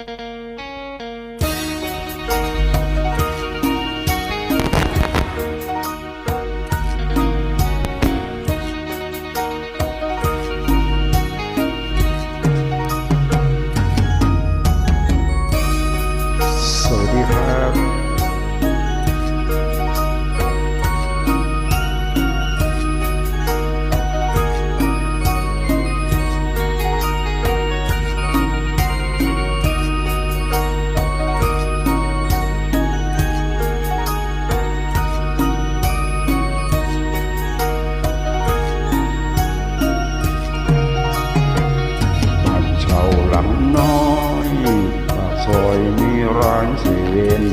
ส ร้านเซเว่น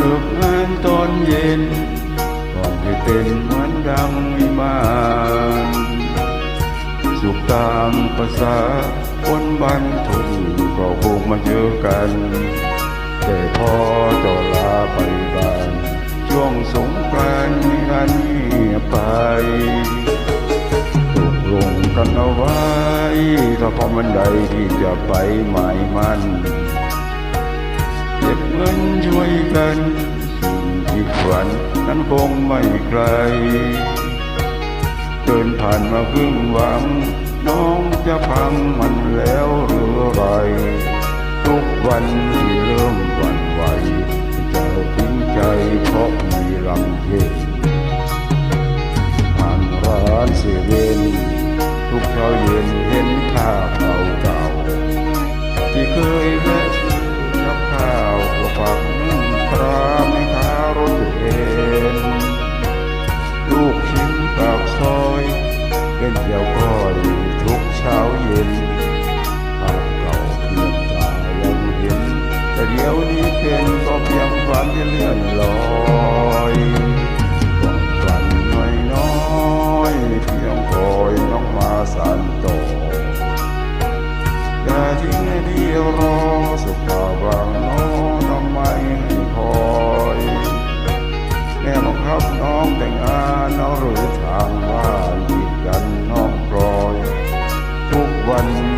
ลิกงานตอนเย็นก่อนให้เป็นเหมือนดังวิมานสุขตามภาษาคนบ้านทุ่งก็คงมาเจอกัน แต่พอจะลาไปบ้านช่วงสงกรานต์งานเงียบไปตกลงกันเอาไว้ ถ้าพอมันใดที่จะไปหมายมัน ก็บเงินช่วยกันสิฝันนั้นคงไม่ไกลเดินผ่านมาครึ่งหวัง น้องจะพังมันแล้วหรือไร ทุกวันที่ ทุ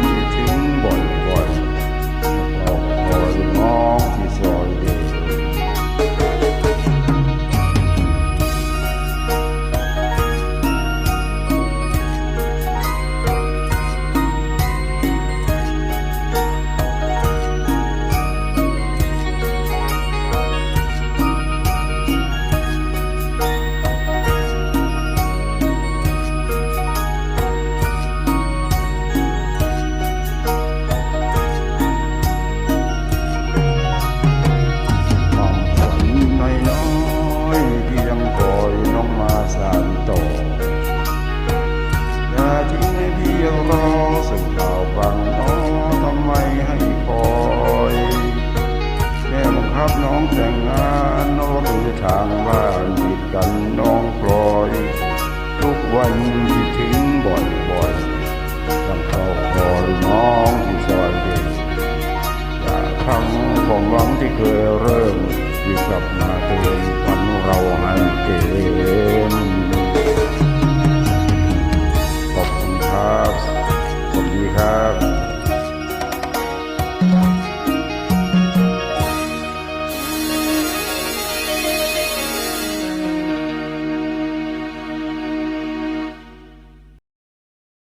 ทางบ้านติดกันน้องปลอย ทุกวันที่ทิ้งบ่อยๆต้องเข้าคอยน้องที่ซอยเด็กอย่าทำความหวังที่เคยเริ่มอยู่กับน้